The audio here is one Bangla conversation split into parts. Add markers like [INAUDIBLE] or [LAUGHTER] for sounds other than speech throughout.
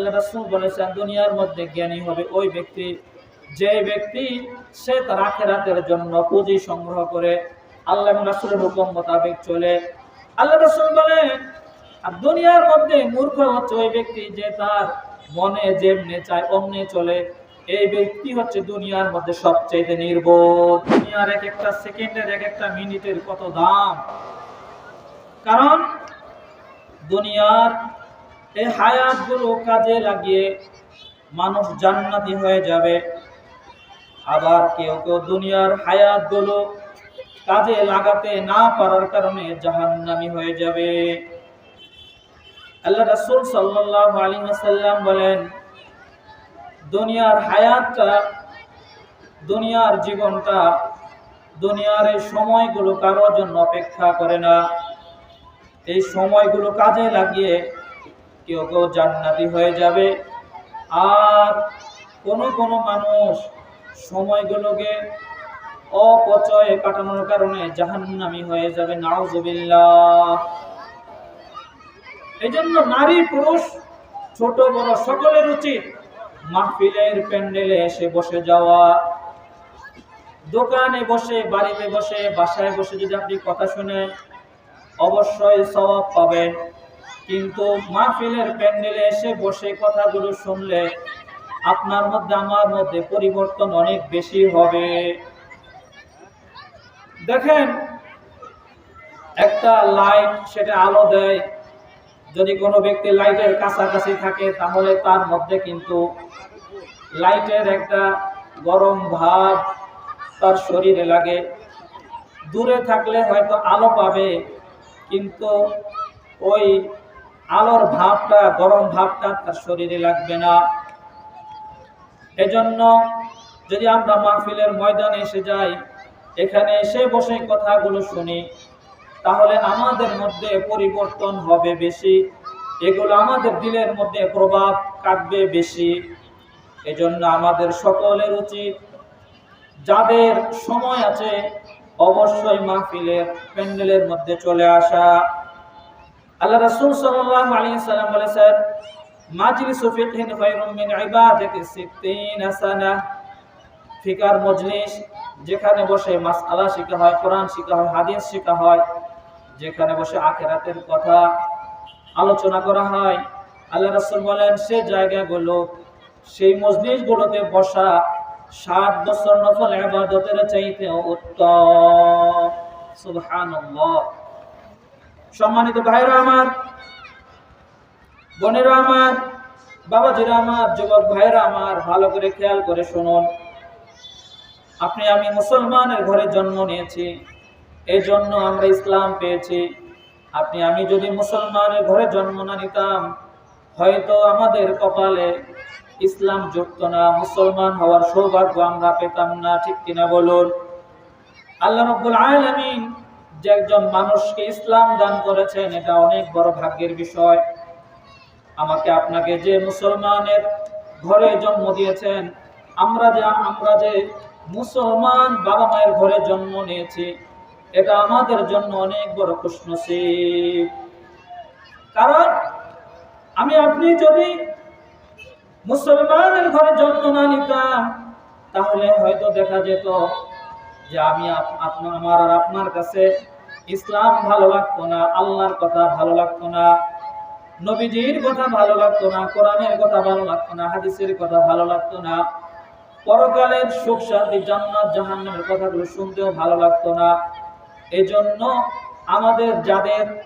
আল্লাহ রাসূল বলেছেন, দুনিয়ার মধ্যে জ্ঞানী হবে ওই ব্যক্তি যে ব্যক্তি সে তার আখেরাতের জন্য পুঁজি সংগ্রহ করে আল্লাহ রাসূলের হুকুম মোতাবেক চলে। আল্লাহ রাসূল বলেন, আর দুনিয়ার মধ্যে মূর্খ হচ্ছে ওই ব্যক্তি যে তার মনে যেমনে চায় অমনে চলে। এই ব্যক্তি হচ্ছে দুনিয়ার মধ্যে সবচেয়ে নির্বোধ। দুনিয়ার এক একটা সেকেন্ডের এক একটা মিনিটের কত দাম? কারণ দুনিয়ার এই হায়াতগুলো কাজে লাগিয়ে মানুষ জান্নাতি হয়ে যাবে। আবার কেউ কেউ দুনিয়ার হায়াতগুলো কাজে লাগাতে না পারার কারণে জাহান্নামি হয়ে যাবে। আল্লাহ রাসূল সাল্লাল্লাহু আলাইহি ওয়াসাল্লাম বলেন, দুনিয়ার হায়াতটা, দুনিয়ার জীবনটা দুনিয়ার এই সময়গুলো কারোর জন্য অপেক্ষা করে না। এই সময়গুলো কাজে লাগিয়ে কেউ কেউ জান্নাতি হয়ে যাবে। আর কোনো কোনো মানুষ সময়গুলোকে অপচয়ে কাটানোর কারণে জাহান্নামি হয়ে যাবে। নাউজুবিল্লাহ। এই জন্য নারী, পুরুষ, ছোট, বড়, সকলের উচিত মাহফিলের প্যান্ডেলে এসে বসে যাওয়া। দোকানে বসে, বাড়িতে বসে, বাসায় বসে যদি আপনি কথা শুনেন, অবশ্যই সওয়াব পাবেন। কিন্তু মাহফিলের প্যান্ডেলে এসে বসে কথাগুলো শুনলে আপনার মধ্যে, আমার মধ্যে পরিবর্তন অনেক বেশি হবে। দেখেন, একটা লাইট সেটা আলো দেয়। যদি কোনো ব্যক্তি লাইটের কাছাকাছি থাকে, তাহলে তার মধ্যে কিন্তু লাইটের একটা গরম ভাব তার শরীরে লাগে। দূরে থাকলে হয়তো আলো পাবে, কিন্তু ওই আলোর ভাবটা, গরম ভাবটা তার শরীরে লাগবে না। এজন্য যদি আমরা মাহফিলের ময়দানে এসে যাই, এখানে এসে বসে কথাগুলো শুনি, তাহলে আমাদের মধ্যে পরিবর্তন হবে বেশি, এগুলো আমাদের দিলের মধ্যে প্রভাব কাটবে বেশি। এজন্য আমাদের সকলের উচিত, যাদের সময় আছে, অবশ্যই মাহফিলের প্যান্ডেলের মধ্যে চলে আসা। আল্লাহ রাসূল সাল্লাল্লাহু আলাইহি সাল্লাম বলেছেন মাজলিসু ফিকহিন খায়রুম মিন ইবাদাতি 60 সানা। ফিকার মজলিস যেখানে বসে মাসআলা শেখা হয়, কোরআন শেখা হয়, হাদিস শেখা হয়, যেখানে বসে আখেরাতের কথা আলোচনা করা হয়। আল্লাহ রাসূল বলেন, সে জায়গাগুলো, সেই মজলিসগুলোতে বসা ষাট বছর নফল ইবাদতের চাইতে উত্তম। সুবহানাল্লাহ। সম্মানিত ভাইরা আমার, বোনেরা আমার, বাবাজিরা আমার, যুবক ভাইরা আমার, ভালো করে খেয়াল করে শুনুন। আপনি আমি মুসলমানের ঘরে জন্ম নিয়েছি এই জন্য আমরা ইসলাম পেয়েছি। আপনি আমি যদি মুসলমানের ঘরে জন্ম না নিতাম, হয়তো আমাদের কপালে ইসলাম যুক্ত না, মুসলমান হওয়ার সৌভাগ্য আমরা পেতাম না, ঠিক কিনা বলুন? আল্লাহ রব্বুল আলামিন যে একজন মানুষকে ইসলাম দান করেছেন, এটা অনেক বড় ভাগ্যের বিষয়। আমাকে আপনাকে যে মুসলমানের ঘরে জন্ম দিয়েছেন, আমরা যে আমরা যে মুসলমান বাবা মায়ের ঘরে জন্ম নিয়েছি, এটা আমাদের জন্য অনেক বড় খুশনসিব। কারণ, আমি, আপনি যদি মুসলমানের ঘরে জন্ম না নিতাম, তাহলে হয়তো দেখা যেত যে আমি আপ- আপনার আমার আর আপনার কাছে ইসলাম ভালো লাগতো না, আল্লাহর কথা ভালো লাগতো না, নবীজির কথা ভালো লাগতো না, কোরআনের কথা ভালো লাগতো না, হাদিসের কথা ভালো লাগতো না, পরকালের সুখ শান্তি, জান্নাত, জাহান্নামের কথাগুলো শুনতেও ভালো লাগতো না। এজন্য আমাদের যাদের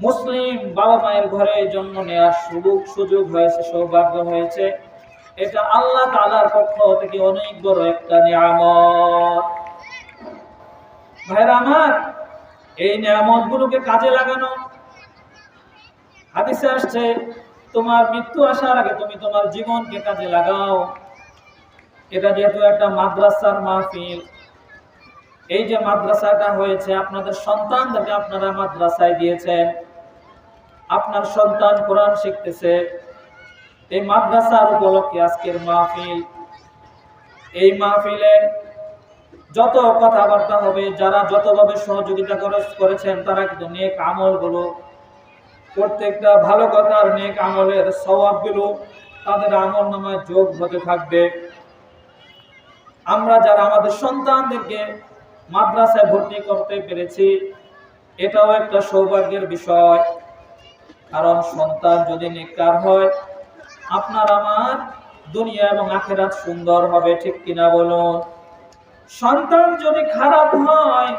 মুসলিম বাবা মায়ের ঘরে জন্ম নেওয়ার সুযোগ সুযোগ হয়েছে, সৌভাগ্য হয়েছে, এটা আল্লাহ তালার পক্ষ থেকে অনেক বড় একটা নিয়ামত। ভাইরা আমার, এই নিয়ামত গুলোকে কাজে লাগানো। হাদিসে আসছে, তোমার মৃত্যু আসার আগে তুমি তোমার জীবনকে কাজে লাগাও। এটা যেহেতু একটা মাদ্রাসার মাহফিল, এই যে মাদ্রাসাটা হয়েছে, আপনাদের সন্তানদেরকে আপনারা মাদ্রাসায় দিয়েছেন। আপনার সন্তান কোরআন শিখতেছে, এই মাদ্রাসার উপলক্ষে আজকের মাহফিল। এই মাহফিলে যত কথাবার্তা হবে, যারা যতভাবে সহযোগিতা করে- করেছেন, তারা কিন্তু নেক আমলগুলো, প্রত্যেকটা ভালো কথার নেক আমলের স্বভাবগুলো তাদের আমল নামায় যোগ হতে থাকবে। আমরা যারা আমাদের সন্তানদেরকে মাদ্রাসায় ভর্তি করতে পেরেছি, এটাও একটা সৌভাগ্যের বিষয়। কারণ সন্তান যদি নেককার হয়, আপনার আমার দুনিয়া এবং আখেরাত সুন্দর হবে, ঠিক কিনা বলুন? সন্তান যদি খারাপ হয়,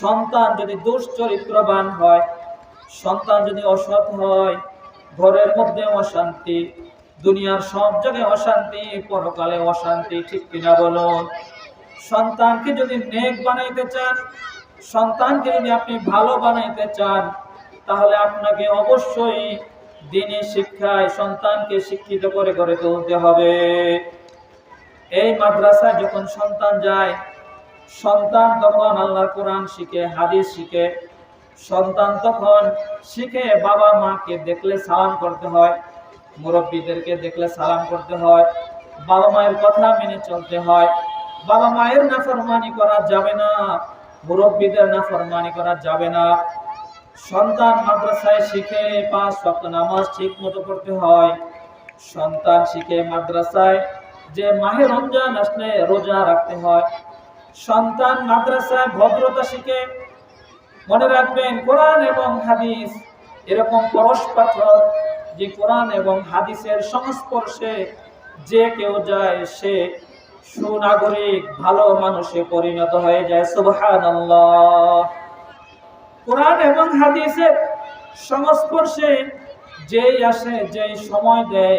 সন্তান যদি দুশ্চরিত্রবান হয়, সন্তান যদি অসৎ হয়, ঘরের মধ্যে অশান্তি, দুনিয়ার সব জায়গায় অশান্তি, পরকালে অশান্তি, ঠিক কিনা বলুন? সন্তানকে যদি নেক বানাইতে চান, সন্তানকে যদি আপনি ভালো বানাইতে চান, তাহলে আপনাকে অবশ্যই দিনী শিক্ষায় সন্তানকে শিক্ষিত করে গড়ে তুলতে হবে। এই মাদ্রাসায় যখন সন্তান যায়, সন্তান তখন আল্লাহর কোরআন শিখে, হাদিস শিখে। সন্তান তখন শিখে বাবা মাকে দেখলে সালাম করতে হয়, মুরব্বীদেরকে দেখলে সালাম করতে হয়, বাবা মায়ের কথা মেনে চলতে হয়। বাবা মায়ের নাফরমানি করা যাবে না, মুরব্বীদের নাফরমানি করা যাবে না। সন্তান মাদ্রাসায় শিখে পাঁচ ওয়াক্ত নামাজ ঠিক মতো পড়তে হয়। সন্তান শিখে মাদ্রাসায় যে মাহে রমজান আসলে রোজা রাখতে হয়। সন্তান মাদ্রাসায় ভদ্রতা শিখে মনে রাখবেন, কোরআন এবং হাদিস এরকম পরশপাথর যে কোরআন এবং হাদিসের সংস্পর্শে যে কেউ যায়, সে সুনাগরিক, ভালো মানুষে পরিণত হয়ে যায়। সুবহানাল্লাহ। কোরআন এবং হাদিসের সংস্পর্শে যেই আসে, যেই সময় দেয়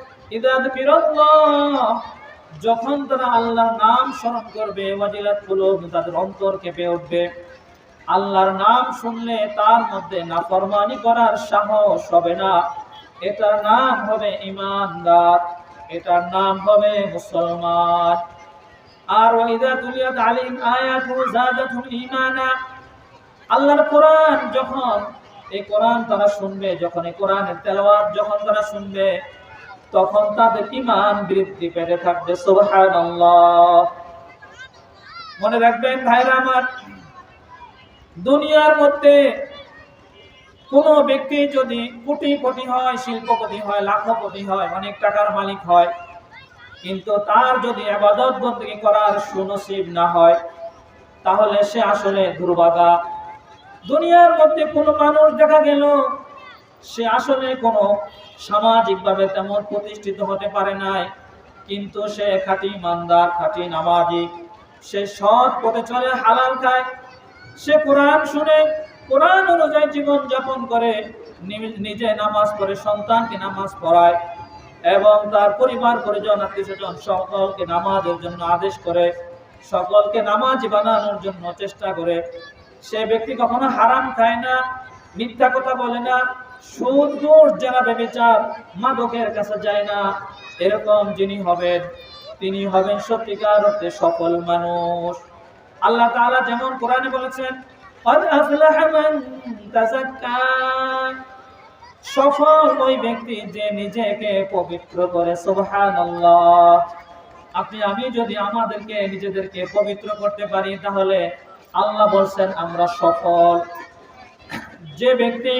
যখন তারা আল্লাহর নাম স্মরণ করবে তাদের অন্তর কেঁপে উঠবে। আল্লাহর নাম শুনলে তার মধ্যে না নাফরমানি করার সাহস হবে না। এটার নাম হবে ইমানদার, এটার নাম হবে মুসলমান। আর ওয়াইদা তুলিয়াত আলিম আয়াতু ঈমানা। আল্লাহর কোরআন যখন, এই কোরআন তারা শুনবে, যখন এই কোরআনের তেলাওয়াত যখন তারা শুনবে তখন তাদের ইমান বৃদ্ধি পেতে থাকবে মনে রাখবেন ভাইরা আমার, দুনিয়ার মধ্যে কোন ব্যক্তি যদি কোটিপতি হয়, শিল্পপতি হয়, লাখপতি হয়, অনেক টাকার মালিক হয়, কিন্তু তার যদি আবাদত বন্দী করার সুনসিব না হয়, তাহলে সে আসলে দুর্ভাগা দুনিয়ার মধ্যে কোনো মানুষ দেখা গেল সে আসলে কোনো সামাজিকভাবে তেমন প্রতিষ্ঠিত হতে পারে নাই, কিন্তু সে খাঁটি ইমানদার, খাঁটি নামাজি। সে সৎ পথে চলে, হালাল খায়। সে কোরআন শুনে, কোরআন অনুযায়ী জীবন যাপন করে নিজে নামাজ পড়ে, সন্তানকে নামাজ পড়ায় এবং তার পরিবার পরিজন, আত্মীয় স্বজন সকলকে নামাজের জন্য আদেশ করে, সকলকে নামাজ বানানোর জন্য চেষ্টা করে। সে ব্যক্তি কখনো হারাম খায় না, মিথ্যা কথা বলে না সুন্দর যারা বেবিচার, মাদকের কাছে যায় না। এরকম যিনি হবেন, তিনি হবেন সত্যিকার অর্থে সফল মানুষ। আল্লাহ তাআলা যেমন কোরআনে বলেছেন সফল ওই ব্যক্তি যে নিজেকে পবিত্র করে সোহান আপনি, আমি যদি আমাদেরকে, নিজেদেরকে পবিত্র করতে পারি, তাহলে আল্লাহ বলছেন, আমরা সফল। যে ব্যক্তি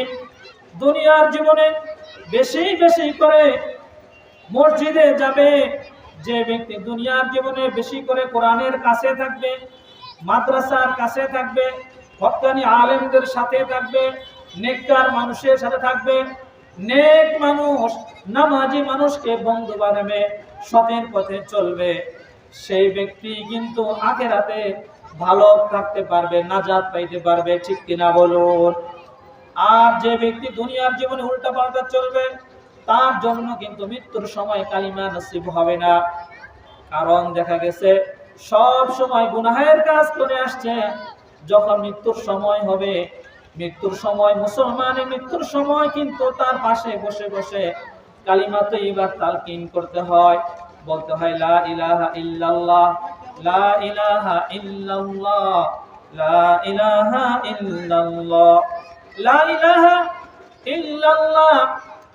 দুনিয়ার জীবনে বেশি বেশি করে মসজিদে যাবে। যে ব্যক্তি দুনিয়ার জীবনে বেশি করে কোরআনের কাছে থাকবে, মাদ্রাসার কাছে থাকবে, হকানি আলেমদের সাথে থাকবে, নেককার মানুষের সাথে থাকবে, নেক মানুষ, নামাজি মানুষকে বন্ধু বানাবে, সতের পথে চলবে। সেই ব্যক্তি কিন্তু আখেরাতে ভালো থাকতে পারবে, নাজাত পাইতে পারবে, ঠিক কিনা বলুন? আর যে ব্যক্তি দুনিয়ার জীবনে উল্টা পাল্টা চলবে, তার জন্য কিন্তু মৃত্যুর সময় কালিমা নসিব হবে না। কারণ দেখা গেছে, সব সময় গুনাহের কাজ করে আসছে। যখন মৃত্যুর সময় হবে, মৃত্যুর সময় মুসলমানের মৃত্যুর সময় কিন্তু তার পাশে বসে বসে কালিমা তৈবার তালকিন করতে হয়। বলতে হয়, লা ইলাহা ইল্লাল্লাহ, লা ইলাহা ইল্লাল্লাহ, লা ইলাহা ইল্লাল্লাহ।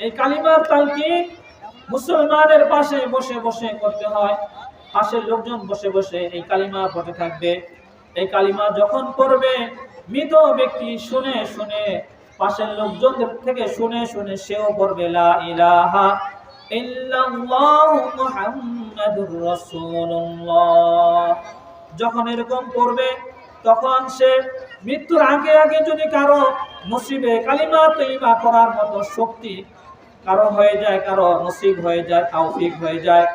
এই কালিমার মুসলমানের পাশে বসে বসে করতে হয়। পাশের লোকজন বসে বসে এই কালিমা পড়ে থাকবে। এই কালিমা যখন পড়বে, মৃত ব্যক্তি শুনে শুনে, পাশের লোকজনদের থেকে শুনে শুনে সেও পড়বে, লা যখন এরকম পড়বে, তখন সে মৃত্যুর আগে আগে যদি কারও নসিবে কালিমা তৈবা করার মতো শক্তি কারও হয়ে যায়, কারও নসিব হয়ে যায়, তৌফিক হয়ে যায়,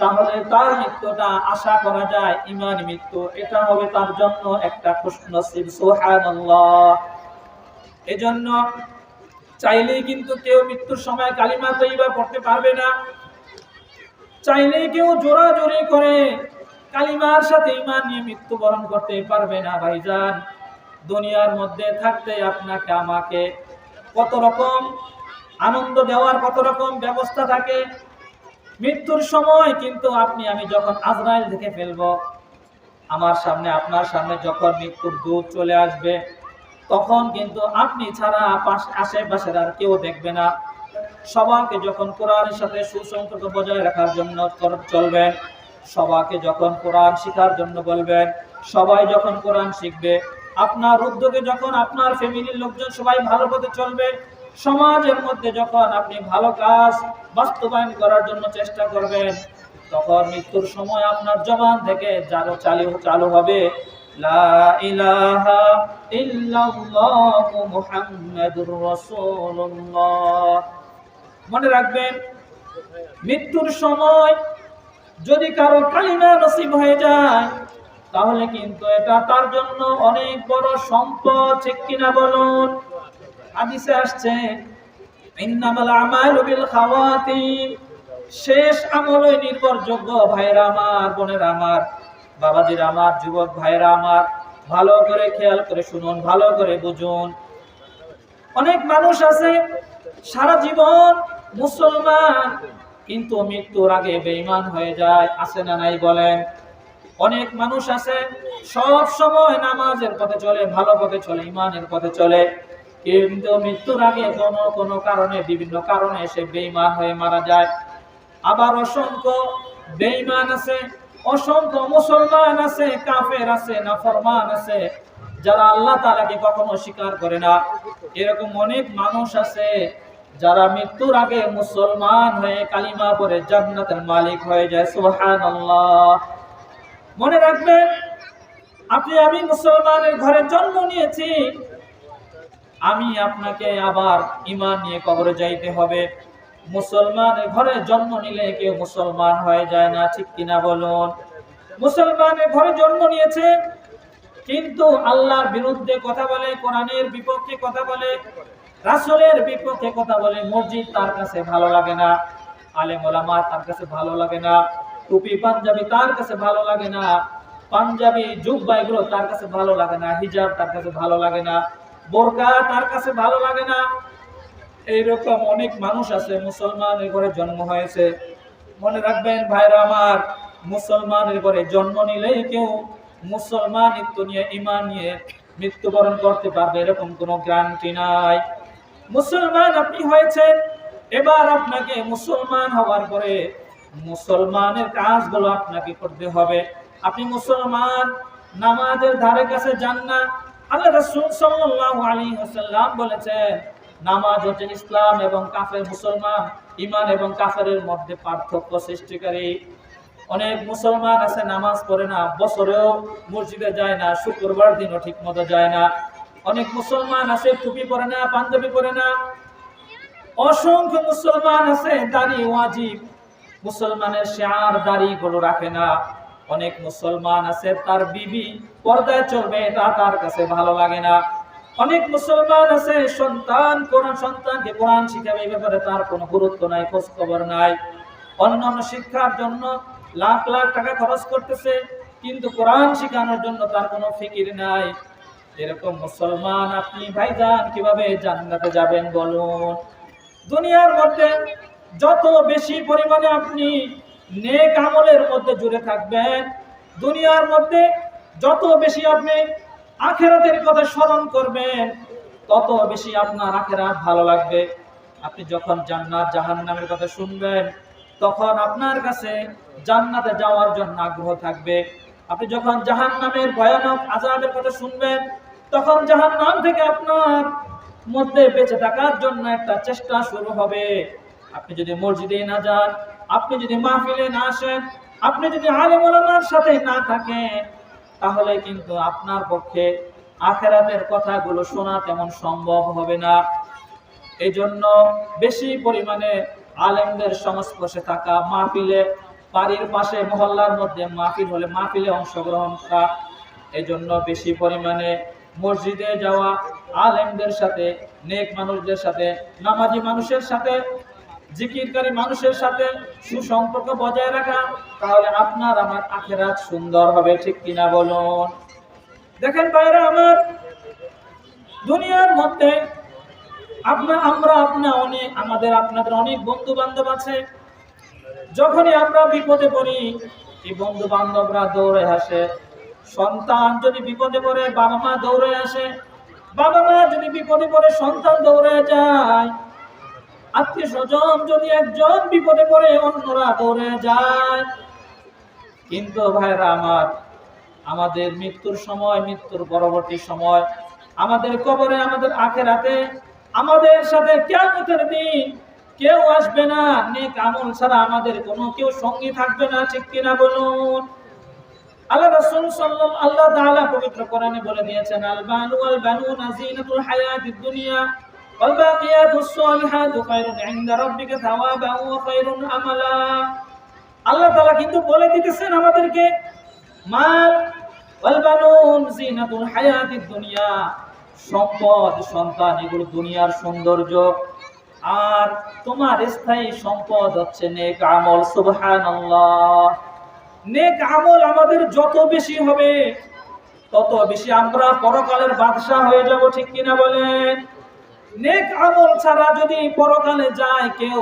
তাহলে তার মৃত্যুটা আশা করা যায়, ইমান মৃত্যু। এটা হবে তার জন্য একটা খুশ নসিব সুবহানাল্লাহ। এজন্য চাইলেই কিন্তু কেউ মৃত্যুর সময় কালিমা তৈবা করতে পারবে না। চাইলে কেউ জোরাজোরি করে কালিমার সাথে ইমান নিয়ে মৃত্যুবরণ করতে পারবে না, ভাইজান। দুনিয়ার মধ্যে থাকতে আপনাকে আমাকে কত রকম আনন্দ দেওয়ার কত রকম ব্যবস্থা থাকে। মৃত্যুর সময় কিন্তু আপনি, আমি যখন আজরাইল দেখে ফেলব, আমার সামনে, আপনার সামনে যখন মৃত্যুর দূত চলে আসবে, তখন কিন্তু আপনি ছাড়া পাশ- আশেপাশের আর কেউ দেখবে না। সবাইকে যখন কোরআনের সাথে সুসম্পর্ক বজায় রাখার জন্য চল- চলবেন সবাকে যখন কোরআন শেখার জন্য বলবেন, সবাই যখন কোরআন শিখবে আপনার উদ্যোগে যখন আপনার ফ্যামিলির লোকজন সবাই ভালো পথে চলবে, সমাজের মধ্যে যখন আপনি ভালো কাজ বাস্তবায়ন করার জন্য চেষ্টা করবেন, তখন মৃত্যুর সময় আপনার জবান থেকে যারো চালু চালু হবে। লা ইলাহা মনে রাখবেন, মৃত্যুর সময় যদি কারও কালিমা নসিব হয়ে যায় তাহলে কিন্তু এটা তার জন্য অনেক বড় সম্পদ, ঠিক কিনা বলুন? হাদিসে আসছে শেষ আমলই নির্ভরযোগ্য, ভাইরা আমার, বোনের আমার, বাবাজির আমার, যুবক ভাইরা আমার। ভালো করে খেয়াল করে শুনুন, ভালো করে বুঝুন। অনেক মানুষ আছে, সারা জীবন মুসলমান, কিন্তু মৃত্যুর আগে বেঈমান হয়ে যায়, আছে না নাই বলেন? অনেক মানুষ আছে, সব সময় নামাজের পথে চলে, ভালো পথে চলে ইমানের পথে চলে। কিন্তু মৃত্যুর আগে কোনো কোনো কারণে, বিভিন্ন কারণে সে বেইমান হয়ে মারা যায়। আবার অসংখ্য বেইমান আছে, অসংখ্য মুসলমান আছে, কাফের আছে, নাফরমান আছে, যারা আল্লাহ তাআলাকে কখনো স্বীকার করে না। এরকম অনেক মানুষ আছে, যারা মৃত্যুর আগে মুসলমান হয়ে কালিমা পরে জান্নাতের মালিক হয়ে যায়। সুবহানাল্লাহ। মনে রাখবেন, আপনি, আমি মুসলমানের ঘরে জন্ম নিয়েছি। আমি আপনাকে আবার ইমান নিয়ে কবরে যাইতে হবে। মুসলমানের ঘরে জন্ম নিলে কেউ মুসলমান হয়ে যায় না, ঠিক কিনা বলুন? মুসলমানের ঘরে জন্ম নিয়েছে, কিন্তু আল্লাহর বিরুদ্ধে কথা বলে, কোরআনের বিপক্ষে কথা বলে, রাসূলের বিপক্ষে কথা বলে, মসজিদ তার কাছে ভালো লাগে না, আলেম ওলামা তার কাছে ভালো লাগে না। টুপি পাঞ্জাবি তার কাছে ভালো লাগে না? পাঞ্জাবি জুব্বা এগুলো তার কাছে ভালো লাগে না। হিজাব তার কাছে ভালো লাগে না। বোরকা তার কাছে ভালো লাগে না। এইরকম অনেক মানুষ আছে, মুসলমানের ঘরে জন্ম হয়েছে। মনে রাখবেন ভাইরা আমার, মুসলমানের ঘরে জন্ম নিলেই কেউ মুসলমানিত্ব নিয়ে ইমান নিয়ে মৃত্যুবরণ করতে পারবে এরকম কোনো গ্যারান্টি নাই। মুসলমান আপনি হয়েছেন, এবার আপনাকে মুসলমান হওয়ার পরে মুসলমানের কাজগুলো আপনাকে করতে হবে। আপনি মুসলমান, নামাজের ধারে কাছে যান না। বলেছেন, নামাজ হচ্ছে ইসলাম এবং কাফের মুসলমান ইমান এবং কাফেরের মধ্যে পার্থক্য সৃষ্টিকারী। অনেক মুসলমান নামাজ পড়ে না, বছরেও মসজিদে যায় না, শুক্রবার দিনও ঠিক মতো যায় না। অনেক মুসলমান আছে, টুপি পরে না, পাঞ্জাবি পরে না। অসংখ্য মুসলমান আছে, দাড়ি ওয়াজিব। মুসলমানের শেয়ার দাড়ি গুলো রাখে না। অনেক মুসলমান আছে, তার বিবি পর্দায় চলবে এটা তার কাছে ভালো লাগে না। অনেক মুসলমান আছে, সন্তান কোন সন্তানকে কোরআন শিখাবে এই ব্যাপারে তার কোনো গুরুত্ব নাই খোঁজ খবর নাই। অন্যান্য শিক্ষার জন্য লাখ লাখ টাকা খরচ করতেছে, কিন্তু কোরআন শেখানোর জন্য তার কোনো ফিকির নাই। এরকম মুসলমান আপনি ভাইজান, কীভাবে জান্নাতে যাবেন বলুন? দুনিয়ার মধ্যে যত বেশি পরিমাণে আপনি নেক আমলের মধ্যে জুড়ে থাকবেন, দুনিয়ার মধ্যে যত বেশি আপনি আখেরাতের কথা স্মরণ করবেন, তত বেশি আপনার আখেরাত ভালো লাগবে। আপনি যখন জান্নাত, জাহান্নামের কথা শুনবেন, তখন আপনার কাছে জান্নাতে যাওয়ার জন্য আগ্রহ থাকবে। আপনি যখন জাহান্নামের ভয়ানক আজাবের কথা শুনবেন, তখন জাহান্নাম থেকে আপনার মধ্যে বেঁচে থাকার জন্য একটা চেষ্টা শুরু হবে। আপনি যদি মসজিদে না যান, আপনি যদি মাহফিলে না আসেন, আপনি যদি আলেম ওলামার সাথে না থাকেন, তাহলে কিন্তু আপনার পক্ষে আখেরাতের কথাগুলো শোনা তেমন সম্ভব হবে না। এই জন্য বেশি পরিমাণে আলেমদের সংস্পর্শে থাকা মাহফিলে, বাড়ির পাশে মহল্লার মধ্যে মাহফিল হলে মাহফিলে অংশগ্রহণ করা এই জন্য বেশি পরিমাণে মসজিদে যাওয়া, আলেমদের সাথে, নেক মানুষদের সাথে, নামাজি মানুষের সাথে জিকিরকারী মানুষের সাথে সুসম্পর্ক বজায় রাখা, তাহলে আপনার আমার আখেরাত সুন্দর হবে, ঠিক কিনা বলুন? দেখেন ভাইরা আমার, দুনিয়ার মধ্যে আপনার, আমরা, আপনা অনেক আমাদের, আপনাদের অনেক বন্ধু বান্ধব আছে। যখনই আমরা বিপদে পড়ি, এই বন্ধু বান্ধবরা দৌড়ে আসে। সন্তান যদি বিপদে পড়ে, বাবা মা দৌড়ে আসে। বাবা মা যদি বিপদে পড়ে, সন্তান দৌড়ে যায়। আত্মীয় স্বজন যদি একজন বিপদে পড়ে, অন্যরা দৌড়ে যায়। কিন্তু ভাইরা আমার, আমাদের মৃত্যুর সময়, মৃত্যুর পরবর্তী সময়, আমাদের কবরে, আমাদের আখেরাতে, আমাদের সাথে কেমতের দিন কেউ আসবে না। নেক আমল ছাড়া আমাদের কোনো কেউ সঙ্গী থাকবে না, ঠিক কিনা বলুন? আল্লাহ রাসূল সাল্লাল্লাহু, আল্লাহ পবিত্র বলে দিয়েছেন আল বানু ওয়াল বানুনা জিনাতুল হায়াতিদ দুনিয়া সালিহাতু খায়রুন ইনদা রাব্বিকা থাওয়াবান ওয়া খায়রুন আমালা আল্লাহ তাআলা কিন্তু বলে দিতেছেন আমাদেরকে, মাল ওয়াল বানুন, জিনাতুল হায়াতিদ দুনিয়া, সম্পদ, সন্তান, এগুলো দুনিয়ার সৌন্দর্য। আর তোমার স্থায়ী সম্পদ হচ্ছে নেক আমল, সুবহানাল্লাহ। নেক আমল আমাদের যত বেশি হবে, তত বেশি আমরা পরকালের বাদশাহ হয়ে যাব, ঠিক কিনা বলেন? নেক আমল ছাড়া যদি পরকালে যায় কেউ,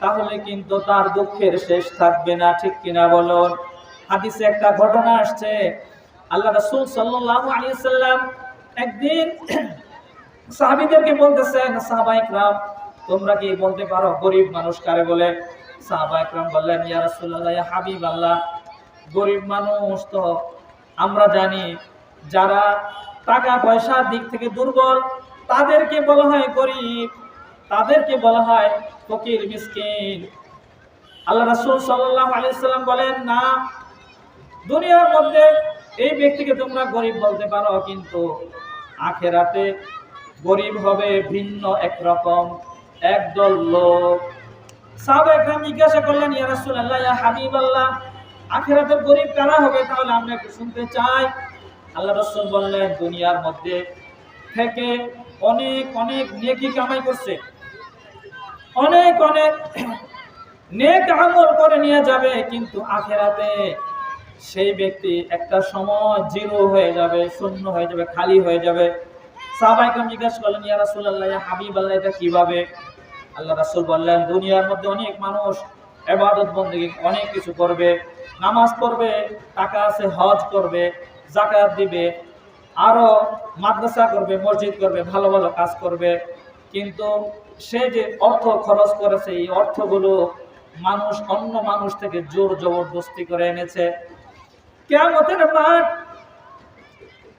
তাহলে কিন্তু তার দুঃখের শেষ থাকবে না, ঠিক কিনা বলুন? হাদিসে একটা ঘটনা আসছে, আল্লাহ রাসূল সাল্লাল্লাহু আলাইহি সাল্লাম একদিন [CLEARS THROAT] সাহাবীদেরকে বলতেছেন, সাহাবা ইকরাম তোমরা কি বলতে পারো গরিব মানুষ কারে বলে? সাহাবা ইকরাম বললেন, ইয়া রাসূলুল্লাহ, ইয়া হাবিবাল্লাহ, গরিব মানুষ তো আমরা জানি, যারা টাকা পয়সার দিক থেকে দুর্বল তাদেরকে বলা হয় গরিব, তাদেরকে বলা হয় ফকির, মিসকিন। আল্লাহ রাসূল সাল্লাল্লাহু আলাইহি সাল্লাম বলেন, না, দুনিয়ার মধ্যে এই ব্যক্তিকে তোমরা গরিব বলতে পারো, কিন্তু আখেরাতে গরিব হবে ভিন্ন একরকম, একদল লোক। সাহাবা একরাম জিজ্ঞাসা করলেন, ইয়া রাসূলুল্লাহ, ইয়া হাবিবাল্লাহ, আখেরাতের গরিব কারা হবে? তাহলে আমরা একটু শুনতে চাই। আল্লাহ রাসূল বললেন, দুনিয়ার মধ্যে থেকে অনেক অনেক নেকি কামাই করছে। অনেক অনেক নেক আঙুল করে নিয়ে যাবে, কিন্তু আখেরাতে সেই ব্যক্তি একটা সময় জিরো হয়ে যাবে, শূন্য হয়ে যাবে, খালি হয়ে যাবে। সাহবাইকে জিজ্ঞাসা করলেন, ইয়া রাসুল্লাহ হাবিব আল্লাহ এটা কীভাবে? আল্লাহ রাসুল বললেন, দুনিয়ার মধ্যে অনেক মানুষ এবাদত বন্দী অনেক কিছু করবে, নামাজ পড়বে, টাকা আছে, হজ করবে জাকাত দিবে আরও মাদ্রাসা করবে, মসজিদ করবে, ভালো ভালো কাজ করবে। কিন্তু সে যে অর্থ খরচ করেছে, এই অর্থগুলো মানুষ, অন্য মানুষ থেকে জোর জবরদস্তি করে এনেছে। কেমতের মাঠ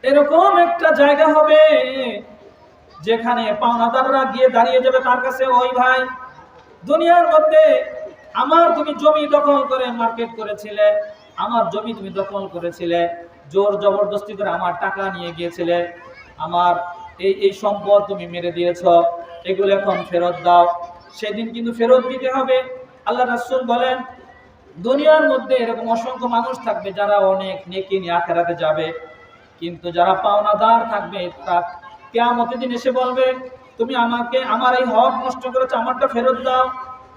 এরকম একটা জায়গা হবে যেখানে পাওনাদাররা গিয়ে দাঁড়িয়ে যাবে তার কাছে, ওই ভাই, দুনিয়ার মধ্যে আমার তুমি জমি দখল করে মার্কেট করেছিলে, আমার জমি তুমি দখল করেছিলে জোর জবরদস্তি করে আমার টাকা নিয়ে গিয়েছিলে। আমার এই এই সম্পদ তুমি মেরে দিয়েছ, এগুলো এখন ফেরত দাও। সেদিন কিন্তু ফেরত দিতে হবে। আল্লাহ রাসূল বলেন, দুনিয়ার মধ্যে এরকম অসংখ্য মানুষ থাকবে যারা অনেক নেকি নিয়ে আখেরাতে যাবে। কিন্তু যারা পাওনাদার থাকবে তারা কেয়ামতের দিন এসে বলবে, তুমি আমাকে, আমার এই হক নষ্ট করেছ, আমারটা ফেরত দাও।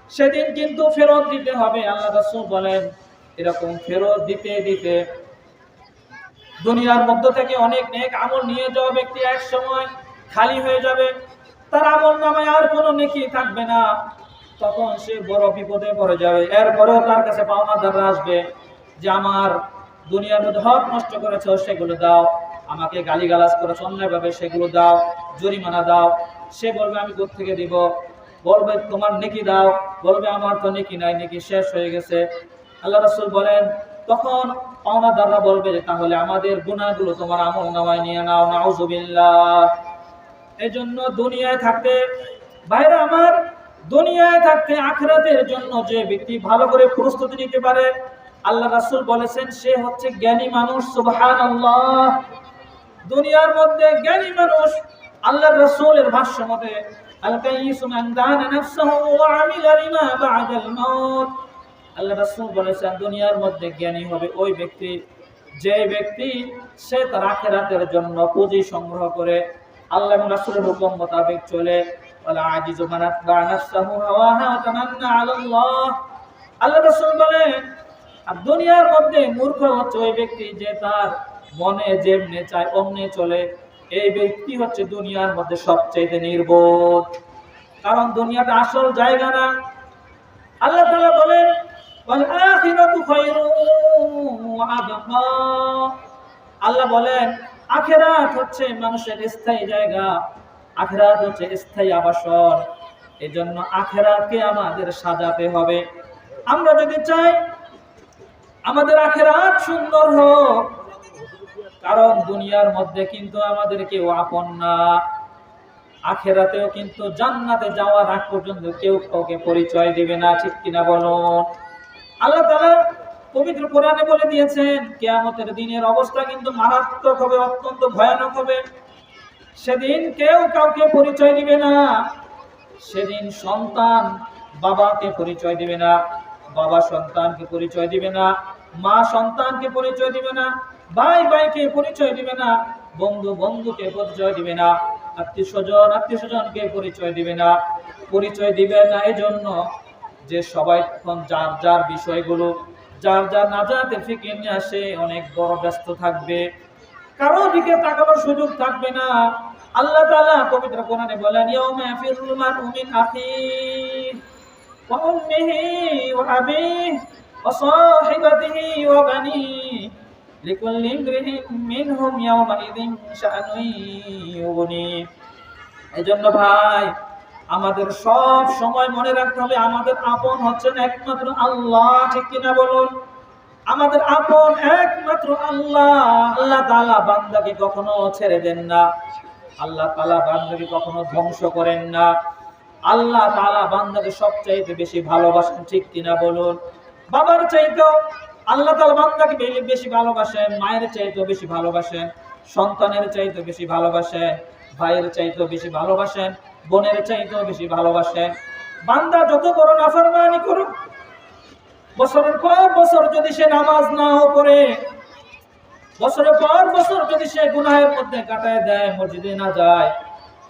সেদিন কিন্তু ফেরত দিতে হবে। আল্লাহ রাসূল বলেন, এরকম ফেরত দিতে দিতে দুনিয়ার মধ্য থেকে অনেক নেক আমল নিয়ে যাওয়া ব্যক্তি এক সময় খালি হয়ে যাবে। তার আমল নামে আর কোনো নেকি থাকবে না। তখন সে বড় বিপদে পড়ে যাবে। এরপরেও তার কাছে পাওনা পাওনাদাররা আসবে যে, আমার দুনিয়ার মধ্যে হক নষ্ট করেছ, সেগুলো দাও। আমাকে গালিগালাজ করেছ, অন্যায়ভাবে সেগুলো দাও। জরিমানা দাও। সে বলবে, আমি থেকে দিব? বলবে, তোমার নেকি দাও। বলবে, আমার তো নেকি নাই, নেকি শেষ হয়ে গেছে। আল্লাহ রাসূল বলেন, তখন পাওনাদাররা বলবে তাহলে আমাদের গুনাহগুলো তোমার আমল নামায় নিয়ে নাও নাউজুবিল্লাহ এই জন্য দুনিয়ায় থাকতে বাইরে আমার, দুনিয়ায় থাকতে আখরাতের জন্য যে ব্যক্তি ভালো করে প্রস্তুতি নিতে পারে, আল্লাহ রাসূল বলেছেন, সে হচ্ছে জ্ঞানী মানুষ, সুবহানাল্লাহ। দুনিয়ার মধ্যে জ্ঞানী মানুষ আল্লাহ রাসূলের ভাষ্য মতে আল কাইয়িসু মান নাফসাহু ওয়া আমিলা লিমা বা'দাল মাউত। আল্লাহ রাসূল বলেছেন, দুনিয়ার মধ্যে জ্ঞানী হবে ওই ব্যক্তি, যে ব্যক্তি সে তার আখেরাতের জন্য পুঁজি সংগ্রহ করে আল্লাহ রাসূলের হুকুম মোতাবেক চলে। আল্লাহ বলেন, আর দুনিয়ার মূর্খ হচ্ছে ওই ব্যক্তি যে তার মনে যেমনে চায় চলে। এই ব্যক্তি হচ্ছে দুনিয়ার মধ্যে সবচেয়ে নির্বোধ। কারণ দুনিয়াটা আসল জায়গা না। আল্লাহ বলেন আল্লাহ বলেন, আখেরাত হচ্ছে মানুষের স্থায়ী জায়গা, আখেরাত হচ্ছে স্থায়ী আবাসন। এই জন্য আখেরাতকে আমাদের সাজাতে হবে। আমরা যদি চাই আমাদের আখেরাত সুন্দর হোক, কারণ দুনিয়ার মধ্যে কিন্তু আমাদের কেউ আপন না। আখেরাতেও কিন্তু জান্নাতে যাওয়ার আগ পর্যন্ত কেউ কাউকে পরিচয় দিবে না, ঠিক কিনা বলুন? আল্লাহ তালা পবিত্র কোরআনে বলে দিয়েছেন, কেয়ামতের দিনের অবস্থা কিন্তু মারাত্মক হবে, অত্যন্ত ভয়ানক হবে। সেদিন কেউ কাউকে পরিচয় দিবে না, সেদিন সন্তান বাবাকে পরিচয় দিবে না, বাবা সন্তানকে পরিচয় দিবে না, মা সন্তানকে পরিচয় দিবে না, ভাই ভাইকে পরিচয় দিবে না, বন্ধু বন্ধুকে পরিচয় দিবে না, আত্মীয় স্বজন আত্মীয় স্বজনকে পরিচয় দিবে না। পরিচয় দিবে না এই জন্য যে সবাই তখন যার যার বিষয়গুলো, যার যার নাজাতে ফিকির নিয়ে আসে, অনেক বড় ব্যস্ত থাকবে। কারও দিকে তাকানোর সুযোগ থাকবে না। আল্লাহ তাআলা পবিত্র কোরআনে বলেন, ইয়াউমা ইয়াফিরুল এজন্য ভাই আমাদের সব সময় মনে রাখতে হবে, আমাদের আপন হচ্ছেন একমাত্র আল্লাহ, ঠিক কিনা বলুন? আমাদের আপন একমাত্র আল্লাহ আল্লাহ তালা বান্দাকে কখনো ছেড়ে দেন না। আল্লাহ তালা বান্দাকে কখনো ধ্বংস করেন না। আল্লাহ তাআলা বান্দাকে সবচাইতে বেশি ভালোবাসেন, ঠিক কিনা বলুন? বাবার চাইতেও আল্লাহ তালা বান্দাকে বেশি ভালোবাসেন, মায়ের চাইতেও বেশি ভালোবাসেন, সন্তানের চাইতেও বেশি ভালোবাসেন, ভাইয়ের চাইতেও বেশি ভালোবাসেন। বোনের চাইতেও বেশি ভালোবাসে। বান্দা যত বড় নাফরমানি করুক, বছরের পর বছর যদি সে নামাজ নাও করে বছরের পর বছর যদি সে গুনাহের মধ্যে কাটায় দেয়, মসজিদে না যায়,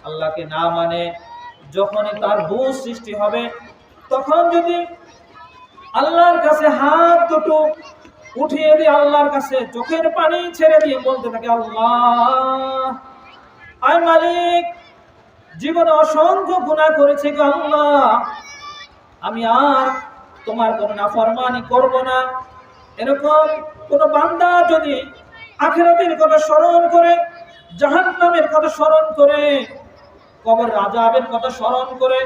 আল্লাহকে না মানে যখনই তার বুঝ সৃষ্টি হবে, তখন যদি আল্লাহর কাছে হাত দুটো উঠিয়ে দিয়ে আল্লাহর কাছে চোখের পানি ছেড়ে দিয়ে বলতে থাকে, আল্লাহ, আয় মালিক জীবনে অসংখ্য গুণা করেছে আল্লাহ। আমি আর তোমার কোনো নাফরমানি করব না। এরকম কোনো বান্দা যদি আখেরাতের কথা স্মরণ করে, জাহান্নামের কথা স্মরণ করে, কবর রাজাবের কথা স্মরণ করে,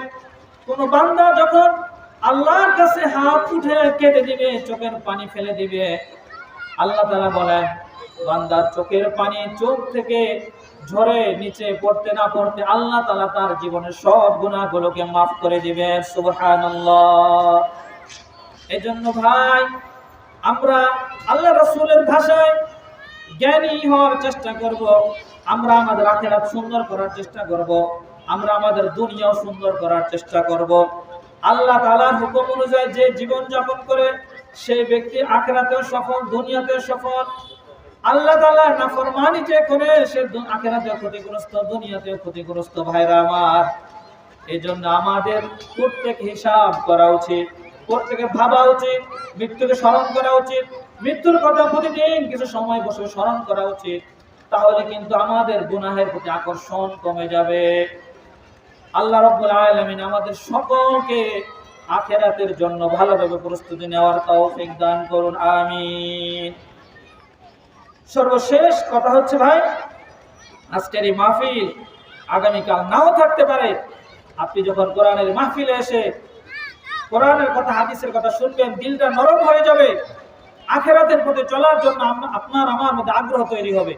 কোনো বান্দা যখন আল্লাহর কাছে হাত উঠে কেটে দিবে, চোখের পানি ফেলে দিবে, আল্লাহ তাআলা বলেন বান্দার চোখের পানি চোখ থেকে ঝরে নিচে পড়তে না পড়তে আল্লাহ তাআলা তার জীবনের সব গুনাহগুলোকে মাফ করে দিবে এই জন্য ভাই, আমরা আল্লাহ রাসূলের ভাষায় জ্ঞানী হওয়ার চেষ্টা করব, আমরা আমাদের আখেরাত সুন্দর করার চেষ্টা করব, আমরা আমাদের দুনিয়াও সুন্দর করার চেষ্টা করব। আল্লাহ তাআলার হুকুম অনুযায়ী যে জীবন যাপন করে, সেই ব্যক্তি আখেরাতেও সফল, দুনিয়াতেও সফল আল্লাহ তাআলা নাফরমানি যে করে, সে আখেরাতেও ক্ষতিগ্রস্ত, দুনিয়াতেও ক্ষতিগ্রস্ত ভাইরা আমার। এই জন্য আমাদের প্রত্যেক হিসাব করা উচিত, প্রত্যেকে ভাবা উচিত, মৃত্যুকে স্মরণ করা উচিত, মৃত্যুর কথা প্রতিদিন কিছু সময় বসে স্মরণ করা উচিত, তাহলে কিন্তু আমাদের গুনাহের প্রতি আকর্ষণ কমে যাবে। আল্লাহ রব্বুল আলামিন আমাদের সকলকে আখেরাতের জন্য ভালোভাবে প্রস্তুতি নেওয়ার তৌফিক দান করুন, আমিন। সর্বশেষ কথা হচ্ছে ভাই, আজকের এই মাহফিল আগামীকাল নাও থাকতে পারে। আপনি যখন কোরআনের মাহফিলে এসে কোরআনের কথা, হাদিসের কথা শুনবেন, দিলটা নরম হয়ে যাবে। আখেরাতের পথে চলার জন্য আপনার, আমার মধ্যে আগ্রহ তৈরি হবে।